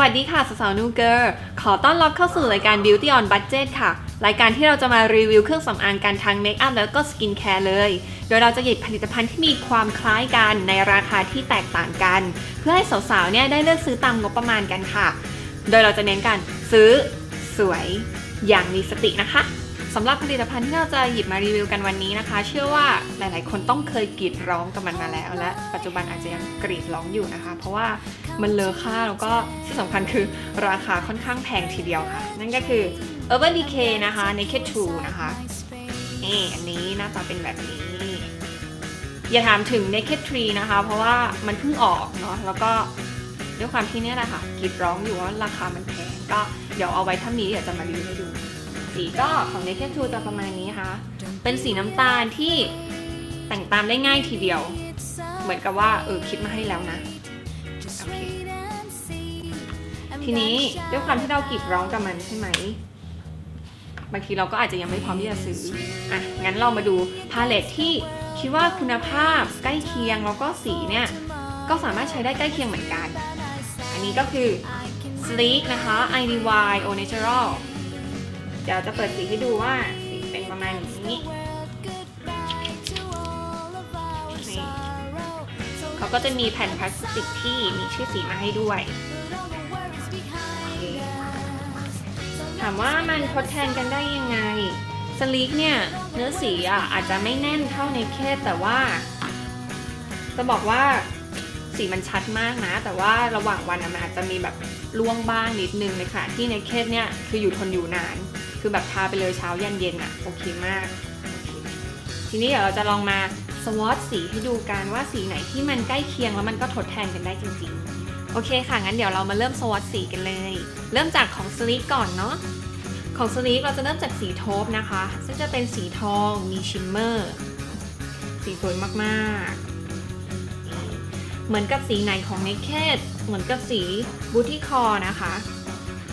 วัสดีค่ะสาวๆนูเกอร์ขอต้อนรับเข้าสู่รายการ Beauty on Budget ค่ะ รายการที่เราจะมารีวิวเครื่องสำอางกันทั้งเมคอัพแล้วก็สกินแคร์เลย โดยเราจะหยิบผลิตภัณฑ์ที่มีความคล้ายกันในราคาที่แตกต่างกัน เพื่อให้สาวๆเนี่ยได้เลือกซื้อตามงบประมาณกันค่ะ โดยเราจะเน้นกันซื้อ สวย อย่างมีสตินะคะ สำหรับผลิตภัณฑ์ที่เราจะหยิบมารีวิวกันวันนี้นะคะ เชื่อว่าหลาย ๆ คนต้องเคยกรีดร้องกับมันมาแล้ว และปัจจุบันอาจจะยังกรีดร้องอยู่นะคะ เพราะว่ามันเลอค่าแล้วก็ที่สำคัญคือราคาค่อนข้างแพงทีเดียวค่ะ นั่นก็คือ Urban Decay นะคะ Naked True นะคะนี่อันนี้หน้าตาเป็นแบบนี้ อย่าถามถึง Naked Tree นะคะ เพราะว่ามันเพิ่งออกเนาะแล้วก็ด้วยความที่เนี่ยแหละค่ะกรีดร้องอยู่ว่าราคามันแพงก็เดี๋ยวเอาไว้ถ้ามีเดี๋ยวจะมารีวิวให้ดู สีก็ของ Naked True จะประมาณนี้ค่ะ เป็นสีน้ำตาลที่แต่งตามได้ง่ายทีเดียว เหมือนกับว่าเออคิดมาให้แล้วนะ ทีนี้ด้วยความที่เรากรีดร้องกับมันใช่ไหมบางทีเราก็อาจจะยังไม่พร้อมที่จะซื้อ อะ งั้นเรามาดูพาเลตที่คิดว่าคุณภาพใกล้เคียงแล้วก็สีเนี่ย ก็สามารถใช้ได้ใกล้เคียงเหมือนกัน อันนี้ก็คือ Sleek นะคะ IDY O Natural เดี๋ยวจะเปิดสีให้ดูว่าสีเป็นประมาณนี้นี่เขาก็จะมีแผ่นพลาสติกที่มีชื่อสีมาให้ด้วยโอเคถามว่ามันทดแทนกันได้ยังไง สลีกเนี่ยเนื้อสีอะอาจจะไม่แน่นเท่าในเคสแต่ว่า จะบอกว่าสีมันชัดมากนะ แต่ว่าระหว่างวันอะมันอาจจะมีแบบล่วงบ้างนิดนึงเลยค่ะ ที่ในเคสเนี่ยคืออยู่ทนอยู่นาน คือแบบทาไปเลยเช้ายันเย็นอะโอเคมาก ทีนี้เดี๋ยวเราจะลองมาสวอตสีให้ดูกันว่าสีไหนที่มันใกล้เคียงแล้วมันก็ทดแทนกันได้จริงๆ โอเคค่ะ งั้นเดี๋ยวเรามาเริ่มสวอตสีกันเลย เริ่มจากของสลีกก่อนเนาะ ของสลีกเราจะเริ่มจากสีโทปนะคะ ซึ่งจะเป็นสีทองมีชิมเมอร์ สีสวยมากๆ เหมือนกับสีไหนของ Naked เหมือนกับสีบูตี้คอนะคะ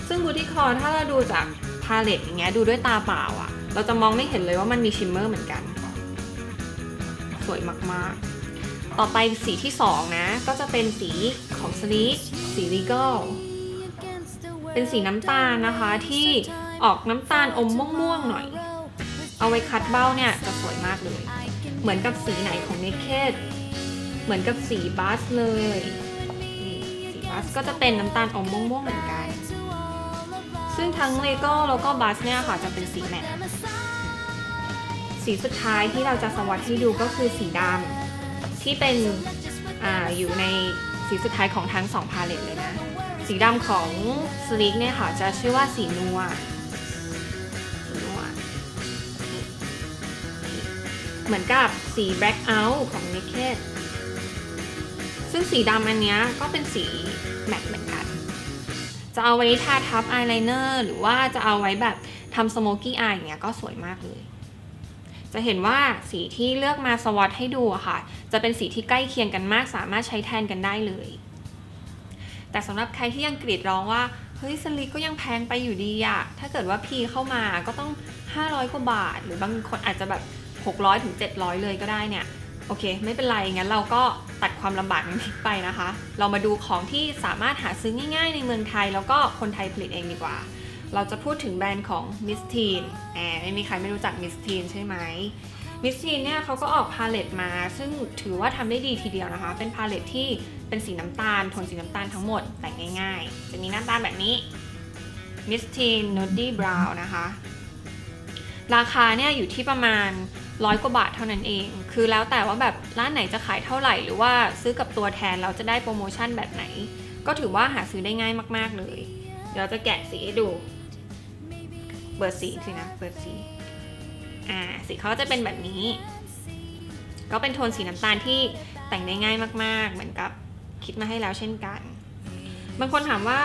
ซึ่งบูตี้คอถ้าเราดูจาก พาเลตอย่างเงี้ยดูด้วยตาเปล่าอะเราจะมองไม่เห็นเลยว่ามันมีชิมเมอร์เหมือนกัน สวยมากๆ ต่อไปสีที่ 2 นะ ก็จะเป็นสีของสลีกสี Legal เป็นสีน้ำตาลนะคะที่ออกน้ำตาลอมม่วงๆหน่อย เอาไว้คัดเบ้าเนี่ยจะสวยมากเลย เหมือนกับสีไหนของ Naked เหมือนกับสีบัสเลย สีบัสก็จะเป็นน้ำตาลอมม่วงๆเหมือนกัน ซึ่งทั้งเลโก้แล้วก็บัสเนี่ยค่ะจะเป็นสีแมทสีสุดท้ายที่เราจะสวัสดให้ดูก็คือสีดำที่เป็นออยู่ในสีสุดท้ายของทั้งสองพาเลตเลยนะ สีดำของสลิกเนี่ยค่ะจะชื่อว่าสีนัวสีนัว เหมือนกับสี black out ของ naked ซึ่งสีดำอันนี้ก็เป็นสีแมตต์เหมือนกัน จะเอาไว้ทาทับอายไลเนอร์หรือว่าจะเอาไว้แบบทำสโมกี้อายอย่างเงี้ยก็สวยมากเลย จะเห็นว่าสีที่เลือกมาสวอตให้ดูอะค่ะ จะเป็นสีที่ใกล้เคียงกันมาก สามารถใช้แทนกันได้เลย แต่สำหรับใครที่ยังกรีดร้องว่าเฮ้ยสลิกก็ยังแพงไปอยู่ดีอะถ้าเกิดว่าพีเข้ามาก็ต้อง 500 กว่าบาท หรือบางคนอาจจะแบบ 600ถึง700 เลยก็ได้เนี่ย โอเค ไม่เป็นไร งั้นเราก็ตัดความลำบากนี้ไปนะคะ เรามาดูของที่สามารถหาซื้อง่ายๆ ในเมืองไทย แล้วก็คนไทยผลิตเองดีกว่า เราจะพูดถึงแบรนด์ของ Miss Teen แอบไม่มีใครไม่รู้จัก Miss Teen ใช่ไหม Miss Teen เนี่ยเขาก็ออกพาเลตมา ซึ่งถือว่าทำได้ดีทีเดียวนะคะ เป็นพาเลตที่เป็นสีน้ำตาลโทนสีน้ำตาลทั้งหมดแต่งง่ายๆ จะมีหน้าตาแบบนี้ Miss Teen Nudie Brown นะคะ ราคาเนี่ยอยู่ที่ประมาณ ร้อยกว่าบาทเท่านั้นเอง คือแล้วแต่ว่าแบบร้านไหนจะขายเท่าไหร่ หรือว่าซื้อกับตัวแทนเราจะได้โปรโมชั่นแบบไหน ก็ถือว่าหาซื้อได้ง่ายมากๆเลย เดี๋ยวจะแกะสีให้ดู เปิดสีสินะ เปิดสี อ่า สีเขาจะเป็นแบบนี้ ก็เป็นโทนสีน้ำตาลที่แต่งได้ง่ายมากๆ เหมือนกับคิดมาให้แล้วเช่นกัน บางคนถามว่า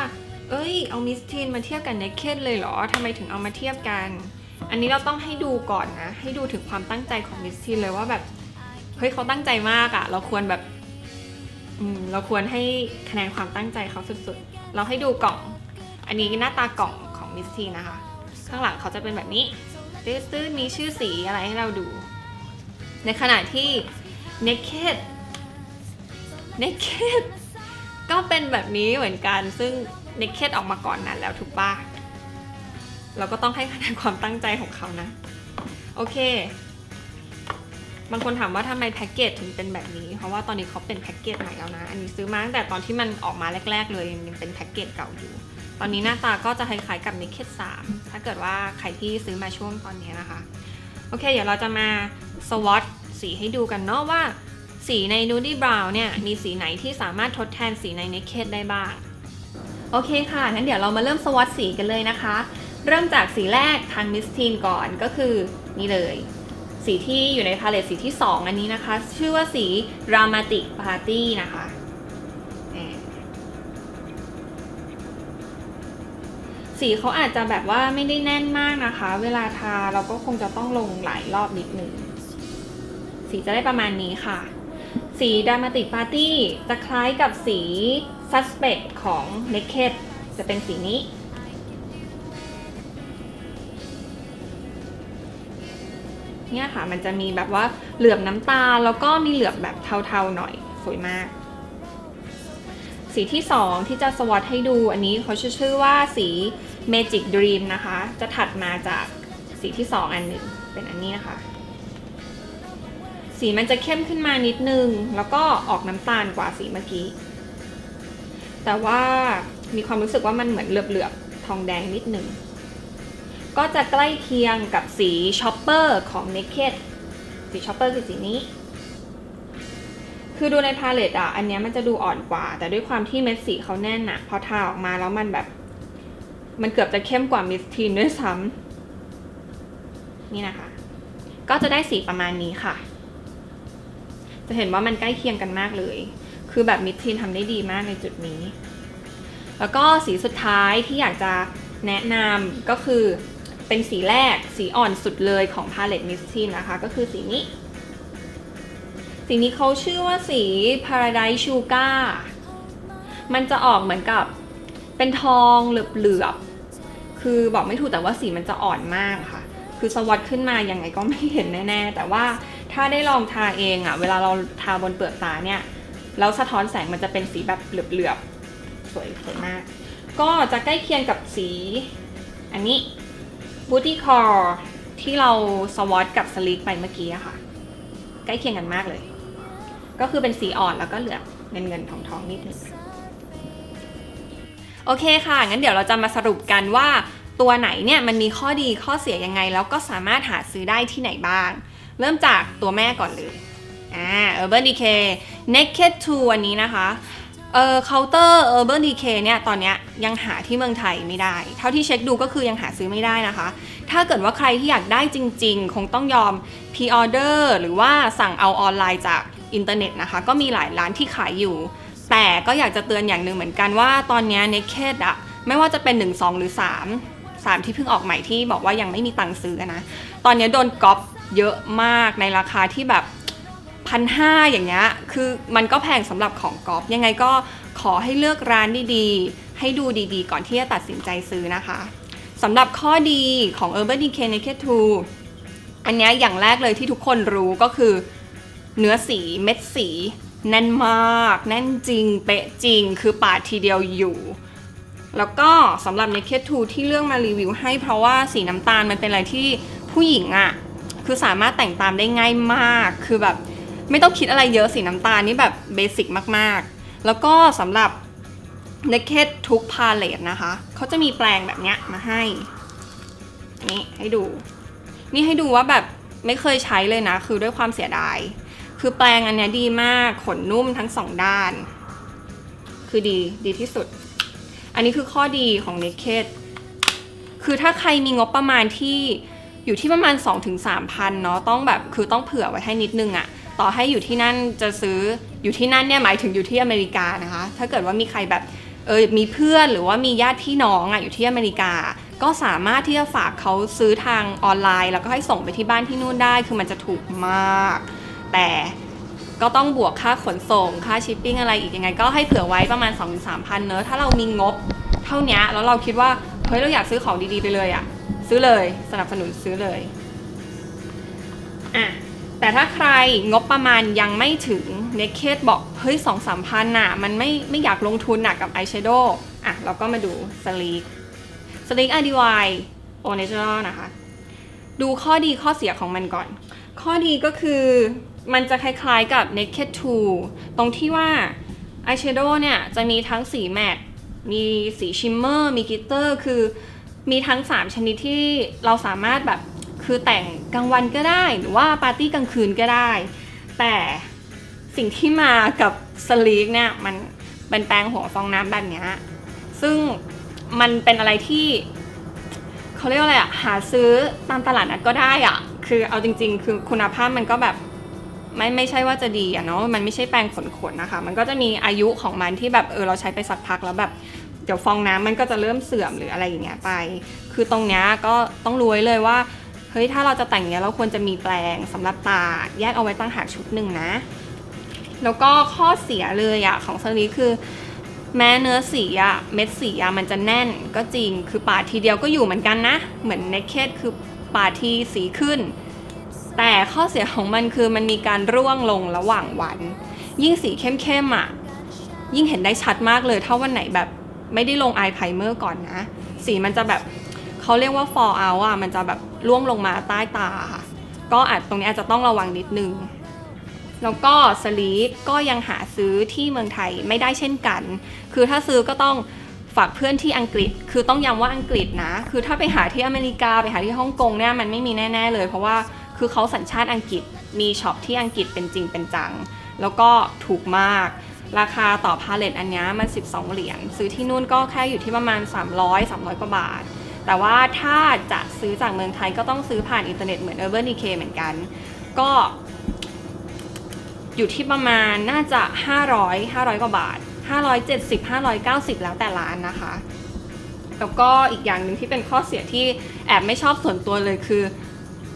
เอ้ย เอามิสทีนมาเทียบกับเนคเคนเลยเหรอทำไมถึงเอามาเทียบกัน อันนี้เราต้องให้ดูก่อนนะ ให้ดูถึงความตั้งใจของมิสทีนเลยว่าแบบเฮ้ยเขาตั้งใจมากอะเราควรแบบอืมเราควรให้คะแนนความตั้งใจเขาสุดๆ เราให้ดูกล่อง อันนี้หน้าตากล่องของมิสทีนนะคะ ข้างหลังเขาจะเป็นแบบนี้ตื้อๆมีชื่อสีอะไรให้เราดู ในขณะที่ naked naked ก็เป็นแบบนี้เหมือนกันซึ่งเนคเ e ดออกมาก่อนนั้นแล้วถูกปะ เราก็ต้องให้คะแนนความตั้งใจของเขานะ โอเค บางคนถามว่าทำไมแพ็กเกจถึงเป็นแบบนี้ เพราะว่าตอนนี้เขาเป็นแพ็กเกจใหม่แล้วนะ อันนี้ซื้อมาตั้งแต่ตอนที่มันออกมาแรก ๆ เลยยังเป็นแพ็กเกจเก่าอยู่ ตอนนี้หน้าตาก็จะคล้ายๆกับ Naked 3 ถ้าเกิดว่าใครที่ซื้อมาช่วงตอนนี้นะคะ โอเค เดี๋ยวเราจะมาสวอตสีให้ดูกันเนาะว่าสีใน Nudie Brown เนี่ยมีสีไหนที่สามารถทดแทนสีใน Naked ได้บ้าง โอเคค่ะงั้นเดี๋ยวเรามาเริ่มสวอตสีกันเลยนะคะ เริ่มจากสีแรกทางมิสทีนก่อนก็คือนี่เลย สีที่อยู่ในพาเลตสีที่ 2 อันนี้นะคะ ชื่อว่าสี Dramatic Party นะคะสีเขาอาจจะแบบว่าไม่ได้แน่นมากนะคะ เวลาทาเราก็คงจะต้องลงหลายรอบนิดหนึ่ง สีจะได้ประมาณนี้ค่ะ สี Dramatic Party จะคล้ายกับสี Suspect ของ Naked จะเป็นสีนี้ เนี่ยค่ะ มันจะมีแบบว่าเหลือบน้ำตาล แล้วก็มีเหลือบแบบเทาๆหน่อยสวยมาก สีที่ 2 ที่จะสวอตให้ดูอันนี้เขาชื่อว่าสี Magic Dream นะคะ จะถัดมาจากสีที่ 2 อันหนึ่งเป็นอันนี้นะคะสีมันจะเข้มขึ้นมานิดนึง แล้วก็ออกน้ำตาลกว่าสีเมื่อกี้ แต่ว่ามีความรู้สึกว่ามันเหมือนเหลือบๆทองแดงนิดนึง ก็จะใกล้เคียงกับสีช็อปเปอร์ของ Naked สีช็อปเปอร์คือสีนี้ คือดูในพาเลตอะ อันนี้มันจะดูอ่อนกว่า แต่ด้วยความที่เม็ดสีเขาแน่นอะพอทาออกมาแล้วมันแบบ มันเกือบจะเข้มกว่ามิสทีนด้วยซ้ำนี่นะคะ ก็จะได้สีประมาณนี้ค่ะ จะเห็นว่ามันใกล้เคียงกันมากเลย คือแบบมิสทีนทำได้ดีมากในจุดนี้ แล้วก็สีสุดท้ายที่อยากจะแนะนำก็คือ เป็นสีแรกสีอ่อนสุดเลยของพาเลตมิสทีนนะคะ ก็คือสีนี้ สีนี้เขาชื่อว่าสี Paradise Sugar มันจะออกเหมือนกับเป็นทองเหลือบๆ คือบอกไม่ถูกแต่ว่าสีมันจะอ่อนมากค่ะ คือสวอตขึ้นมายังไงก็ไม่เห็นแน่ๆ แต่ว่าถ้าได้ลองทาเองอะ เวลาเราทาบนเปลือกตาเนี่ย แล้วสะท้อนแสงมันจะเป็นสีแบบเหลือบๆ สวยสวยมาก ก็จะใกล้เคียงกับสีอันนี้ Booty Core ที่เราสวอตกับสลิกไปเมื่อกี้ค่ะ ใกล้เคียงกันมากเลย ก็คือเป็นสีอ่อนแล้วก็เหลือบเงินเงินทองทองนิดนึงโอเคค่ะ งั้นเดี๋ยวเราจะมาสรุปกันว่าตัวไหนเนี่ยมันมีข้อดีข้อเสียยังไง แล้วก็สามารถหาซื้อได้ที่ไหนบ้าง เริ่มจากตัวแม่ก่อนเลยอ่า Urban Decay Naked 2 อันนี้นะคะ เออเคาน์เตอร์ Urban Decay เนี่ยตอนเนี้ยยังหาที่เมืองไทยไม่ได้ เท่าที่เช็คดูก็คือยังหาซื้อไม่ได้นะคะ ถ้าเกิดว่าใครที่อยากได้จริง ๆ คงต้องยอม P-order หรือว่าสั่งเอาออนไลน์จากอินเทอร์เน็ตนะคะ ก็มีหลายร้านที่ขายอยู่ แต่ก็อยากจะเตือนอย่างหนึ่งเหมือนกันว่าตอนนี้ Naked อะไม่ว่าจะเป็น 1 2 หรือ 3 3 ที่เพิ่งออกใหม่ที่บอกว่ายังไม่มีตังค์ซื้อนะ ตอนนี้โดนก๊อปเยอะมากในราคาที่แบบ พันห้าอย่างเงี้ยคือมันก็แพงสำหรับของก๊อปยังไงก็ขอให้เลือกร้านดีๆ ให้ดูดีๆ ก่อนที่จะตัดสินใจซื้อนะคะสำหรับข้อดีของ Urban Decay Naked 2อันนี้อย่างแรกเลยที่ทุกคนรู้ก็คือ เนื้อสีเม็ดสี แน่นมาก แน่นจริง เป๊ะจริง คือปาดทีเดียวอยู่ แล้วก็สำหรับ Naked 2ที่เลือกมารีวิวให้เพราะว่าสีน้ำตาลมันเป็นอะไรที่ผู้หญิงอะ่ะ คือสามารถแต่งตามได้ง่ายมากคือแบบ ไม่ต้องคิดอะไรเยอะสีน้ำตาลนี่แบบเบสิกมากๆ แล้วก็สำหรับ Naked ทุกพาเลตนะคะ เขาจะมีแปลงแบบเนี้ยมาให้ นี่ให้ดู นี่ให้ดูว่าแบบไม่เคยใช้เลยนะ คือด้วยความเสียดาย คือแปลงอันนี้ดีมากขนนุ่มทั้งสองด้าน คือดีดีที่สุด อันนี้คือข้อดีของ Naked คือถ้าใครมีงบประมาณที่อยู่ที่ประมาณ 2-3พันเนาะต้องแบบคือต้องเผื่อไว้ให้นิดนึงอะ ต่อให้อยู่ที่นั่นจะซื้ออยู่ที่นั่นเนี่ยหมายถึงอยู่ที่อเมริกานะคะ ถ้าเกิดว่ามีใครแบบเออมีเพื่อนหรือว่ามีญาติพี่น้องอะอยู่ที่อเมริกา ก็สามารถที่จะฝากเขาซื้อทางออนไลน์ แล้วก็ให้ส่งไปที่บ้านที่นู่นได้ คือมันจะถูกมาก แต่ก็ต้องบวกค่าขนส่ง ค่าชิปปิ้งอะไรอีกยังไง ก็ให้เผื่อไว้ประมาณ 2-3พันเนอะถ้าเรามีงบเท่านี้แล้วเราคิดว่าเฮ้ยเราอยากซื้อของดีๆไปเลยอะซื้อเลยสนับสนุนซื้อเลยอะ แต่ถ้าใครงบประมาณยังไม่ถึงเน k เ d บอกเฮ้ยสองสามพันน่ะ มันไม่ไม่อยากลงทุนหนักกับอายแชโดว์อะ เราก็มาดูสลีกสลีก RDY o n a t u r a l นะคะ ดูข้อดีข้อเสียของมันก่อน ข้อดีก็คือมันจะคล้ายๆกับ Naked 2 ตรงที่ว่าอายแชโดว์เนี่ย จะมีทั้งสีแมตต์มีสีชิมเมอร์ มีกิตเตอร์ คือมีทั้ง 3 ชนิดที่เราสามารถแบบ คือแต่งกลางวันก็ได้หรือว่าปาร์ตี้กลางคืนก็ได้ แต่สิ่งที่มากับสลีกเนี่ยมันเป็นแปรงหัวฟองน้ำแบบนี้ซึ่งมันเป็นอะไรที่เขาเรียกว่าอะไรอะหาซื้อตามตลาดนัดก็ได้อะคือเอาจริง ๆ คือคุณภาพมันก็แบบไม่ไม่ใช่ว่าจะดีอะเนาะมันไม่ใช่แปรงขนๆนะคะ มันก็จะมีอายุของมันที่แบบเออเราใช้ไปสักพักแล้วแบบเดี๋ยวฟองน้ำมันก็จะเริ่มเสื่อมหรืออะไรอย่างเงี้ยไป คือตรงเนี้ยก็ต้องรู้ไว้เลยว่า เฮ้ยถ้าเราจะแต่งเนี้ยเราควรจะมีแปรงสำหรับตาแยกเอาไว้ตั้งหากชุดหนึ่งนะ แล้วก็ข้อเสียเลยอะของสลีคือ แม้เนื้อสีอะเม็ดสีอะมันจะแน่นก็จริงคือปาดทีเดียวก็อยู่เหมือนกันนะ เหมือนเนคเคดคือปาดทีสีขึ้น แต่ข้อเสียของมันคือมันมีการร่วงลงระหว่างวัน ยิ่งสีเข้มๆอะยิ่งเห็นได้ชัดมากเลยถ้าวันไหนแบบไม่ได้ลงอายไพรเมอร์ก่อนนะ สีมันจะแบบ เขาเรียกว่า fall out อะมันจะแบบร่วงลงมาใต้ตาค่ะ ก็อาจตรงนี้อาจจะต้องระวังนิดนึง แล้วก็สลีปก็ยังหาซื้อที่เมืองไทยไม่ได้เช่นกัน คือถ้าซื้อก็ต้องฝากเพื่อนที่อังกฤษ คือต้องย้ำว่าอังกฤษนะ คือถ้าไปหาที่อเมริกาไปหาที่ฮ่องกงเนี่ยมันไม่มีแน่ ๆ เลย เพราะว่าคือเขาสัญชาติอังกฤษ มีช็อปที่อังกฤษเป็นจริงเป็นจัง แล้วก็ถูกมาก ราคาต่อพาเลตอันนี้มัน 12 เหรียญ ซื้อที่นู่นก็แค่อยู่ที่ประมาณ 300 300 กว่าบาท แต่ว่าถ้าจะซื้อจากเมืองไทยก็ต้องซื้อผ่านอินเทอร์เน็ตเหมือน Urban Decay เหมือนกัน ก็ อยู่ที่ประมาณน่าจะ 500 500 กว่าบาท 570 590 แล้วแต่ร้านนะคะ แล้วก็อีกอย่างหนึ่งที่เป็นข้อเสียที่แอบไม่ชอบส่วนตัวเลยคือ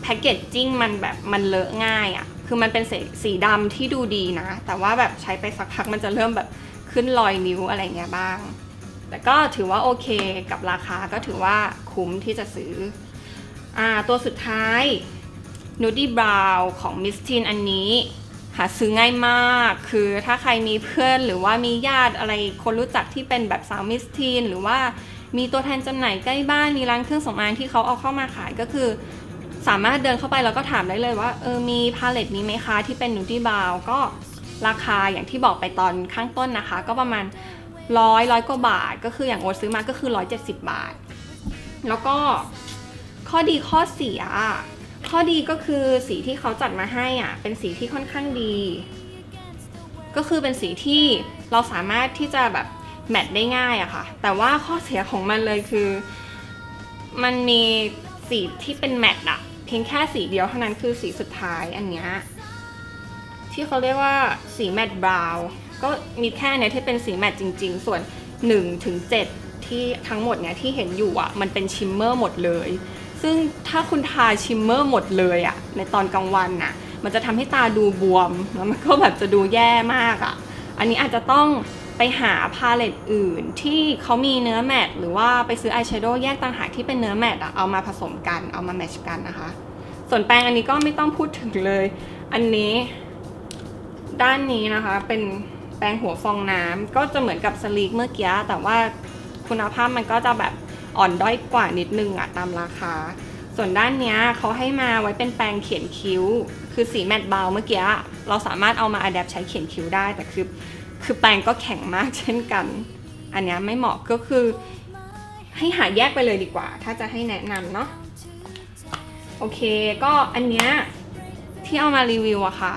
แพคเกจจิ้งมันแบบมันเลอะง่ายอะ่ะ คือมันเป็นสีสีดำที่ดูดีนะ แต่ว่าแบบใช้ไปสักพักมันจะเริ่มแบบขึ้นรอยนิ้วอะไรเงี้ยบ้าง แต่ก็ถือว่าโอเคกับราคาก็ถือว่าคุ้มที่จะซื้ออาตัวสุดท้าย Nudie Brown ของ Miss Teen อันนี้หาซื้อง่ายมาก คือถ้าใครมีเพื่อนหรือว่ามีญาติอะไรคนรู้จักที่เป็นแบบสาวมิสทีนหรือว่ามีตัวแทนจำหน่ายใกล้บ้านมีร้านเครื่องสำอางที่เขาเอาเข้ามาขายก็คือ สามารถเดินเข้าไปแล้วก็ถามได้เลยว่าเออมีพาเลตนี้ไหมคะที่เป็นนูดี้บาวก็ราคาอย่างที่บอกไปตอนข้างต้นนะคะ ก็ประมาณ ร้อยร้อยกว่าบาท ก็คืออย่างโอตซื้อมาก็คือ 170 บาท แล้วก็ข้อดีข้อเสีย ข้อดีก็คือสีที่เขาจัดมาให้อะเป็นสีที่ค่อนข้างดี ก็คือเป็นสีที่เราสามารถที่จะแบบแมทได้ง่ายอะค่ะ แต่ว่าข้อเสียของมันเลยคือ มันมีสีที่เป็นแมทอะเพียงแค่สีเดียวเท่านั้นคือสีสุดท้ายอันเนี้ยที่เขาเรียกว่าสีแมทบราวน์ ก็มีแค่เนี้ยที่เป็นสีแมทจริง ๆ ส่วน1ถึง7ที่ทั้งหมดเนี้ยที่เห็นอยู่อะมันเป็นชิมเมอร์หมดเลย ซึ่งถ้าคุณทาชิมเมอร์หมดเลยอะในตอนกลางวันน่ะมันจะทำให้ตาดูบวมแล้วมันก็แบบจะดูแย่มากอะอันนี้อาจจะต้องไปหาพาเลตอื่นที่เขามีเนื้อแมตหรือว่าไปซื้ออายแชโดว์แยกต่างหากที่เป็นเนื้อแมตอะเอามาผสมกันเอามาแมชกันนะคะ ส่วนแปรงอันนี้ก็ไม่ต้องพูดถึงเลย อันนี้ด้านนี้นะคะเป็น แปรงหัวฟองน้ำก็จะเหมือนกับสลีกเมื่อกี้แต่ว่าคุณภาพมันก็จะแบบอ่อนด้อยกว่านิดนึงอะตามราคา ส่วนด้านเนี้ยเขาให้มาไว้เป็นแปรงเขียนคิ้ว คือสีแมตต์เบาเมื่อกี้เราสามารถเอามาอัดแอปใช้เขียนคิ้วได้แต่คือคือแปรงก็แข็งมากเช่นกัน อันนี้ไม่เหมาะก็คือ ให้หาแยกไปเลยดีกว่า ถ้าจะให้แนะนำเนาะโอเคก็อันเนี้ยที่เอามารีวิวอะค่ะ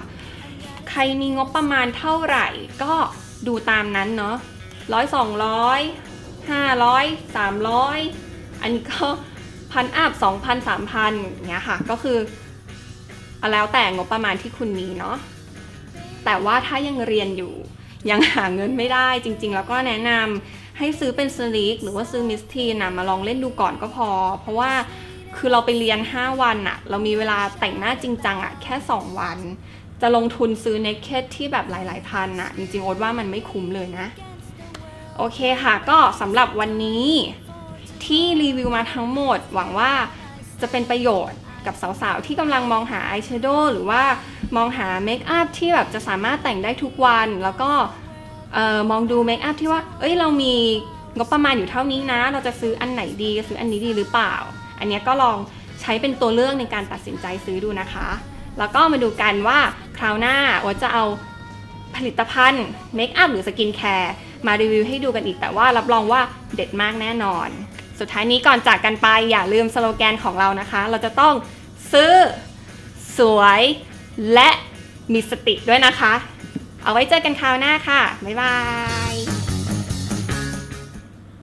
ใครมีงบประมาณเท่าไหร่ก็ดูตามนั้นเนาะร้อยสองร้อยห้าร้อยสามร้อยอันนี้ก็พันอัพสองพันสามพันเงี้ยค่ะ ก็คือเอาแล้วแต่งบประมาณที่คุณมีเนาะแต่ว่าถ้ายังเรียนอยู่ยังหาเงินไม่ได้จริง ๆ แล้วก็แนะนำให้ซื้อเป็นสลีกหรือว่าซื้อมิสทีนะมาลองเล่นดูก่อนก็พอ เพราะว่าคือเราไปเรียน 5 วันอะเรามีเวลาแต่งหน้าจริงจังอะแค่ 2 วัน จะลงทุนซื้อเน็คเคทที่แบบหลาย ๆ พันอะจริงๆโอ๊ตว่ามันไม่คุ้มเลยนะ โอเคค่ะ ก็สำหรับวันนี้ที่รีวิวมาทั้งหมด หวังว่าจะเป็นประโยชน์กับสาว ๆ ที่กำลังมองหาอายแชโดว์หรือว่ามองหาเมคอัพที่แบบจะสามารถแต่งได้ทุกวัน แล้วก็มองดูเมคอัพที่ว่า เอ้ยเรามีงบประมาณอยู่เท่านี้นะ เราจะซื้ออันไหนดี ซื้ออันนี้ดีหรือเปล่า อันเนี้ยก็ลองใช้เป็นตัวเลือกในการตัดสินใจซื้อดูนะคะ แล้วก็มาดูกันว่าคราวหน้าว่าจะเอาผลิตภัณฑ์เมคอัพหรือสกินแคร์มารีวิวให้ดูกันอีกแต่ว่ารับรองว่าเด็ดมากแน่นอน สุดท้ายนี้ก่อนจากกันไปอย่าลืมสโลแกนของเรานะคะ เราจะต้องซื้อ สวย และมีสติด้วยนะคะ เอาไว้เจอกันคราวหน้าค่ะ บ๊ายบาย